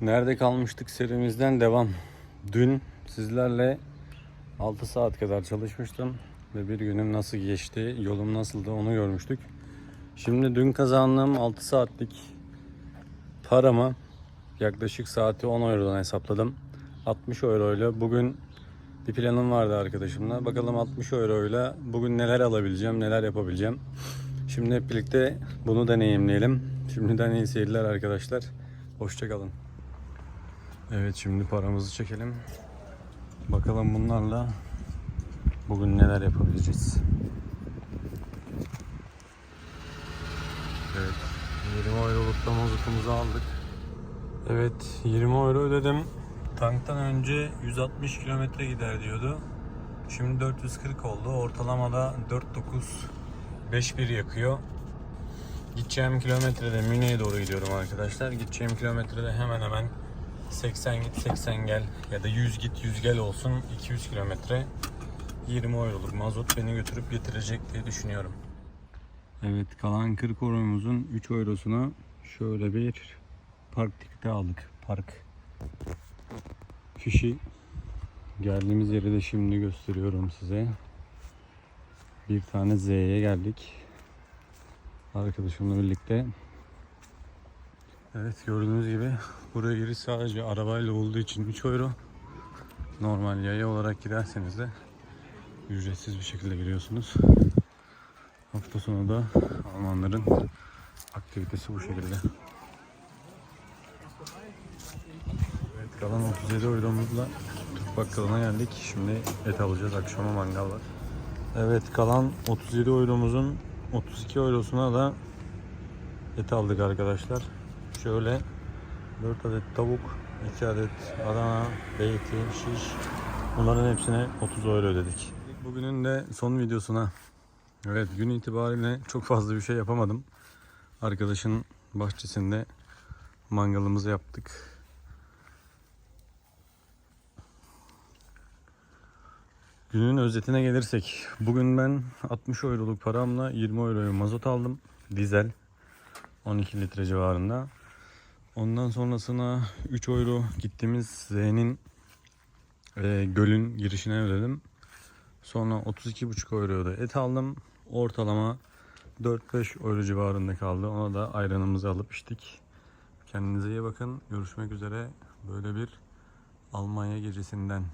Nerede kalmıştık serimizden devam. Dün sizlerle 6 saat kadar çalışmıştım ve bir günüm nasıl geçti, yolum nasıldı onu görmüştük. Şimdi dün kazandığım 6 saatlik paramı yaklaşık saati 10 eurodan hesapladım. 60 euro ile bugün bir planım vardı arkadaşımla. Bakalım 60 euro ile bugün neler alabileceğim, neler yapabileceğim. Şimdi hep birlikte bunu deneyimleyelim. Şimdiden iyi seyirler arkadaşlar. Hoşçakalın. Evet şimdi paramızı çekelim. Bakalım bunlarla bugün neler yapabileceğiz. Evet 20 euroluk da mazotumuzu aldık. Evet 20 euro ödedim. Tanktan önce 160 kilometre gider diyordu. Şimdi 440 oldu. Ortalamada 4.9 yakıyor. Gideceğim kilometrede Münih'e doğru gidiyorum arkadaşlar. Gideceğim kilometrede hemen hemen 80 git 80 gel ya da 100 git 100 gel olsun 200 kilometre 20 euroluk mazot beni götürüp getirecek diye düşünüyorum. Evet kalan 40 euromuzun 3 eurosunu şöyle bir park tiketi aldık. Park. Fişi geldiğimiz yeri de şimdi gösteriyorum size. Bir tane Z'ye geldik. Arkadaşımla birlikte. Evet gördüğünüz gibi buraya giriş sadece arabayla olduğu için 3 euro. Normal yaya olarak giderseniz de ücretsiz bir şekilde giriyorsunuz. Hafta sonu da Almanların aktivitesi bu şekilde. Evet kalan 37 euromuzla Türk bakkalına geldik. Şimdi et alacağız. Akşama mangal var. Evet kalan 37 euromuzun 32 eurosuna da et aldık arkadaşlar. Şöyle 4 adet tavuk, 2 adet Adana, beyti, şiş. Bunların hepsine 30 euro ödedik. Bugünün de son videosuna. Evet gün itibariyle çok fazla bir şey yapamadım. Arkadaşın bahçesinde mangalımızı yaptık. Günün özetine gelirsek. Bugün ben 60 euroluk paramla 20 euroya mazot aldım. Dizel. 12 litre civarında. Ondan sonrasına 3 euro gittiğimiz Z'nin e, gölün girişine ödedim. Sonra 32,5 euroya da et aldım. Ortalama 4-5 euro civarında kaldı. Ona da ayranımızı alıp içtik. Kendinize iyi bakın. Görüşmek üzere. Böyle bir Almanya gecesinden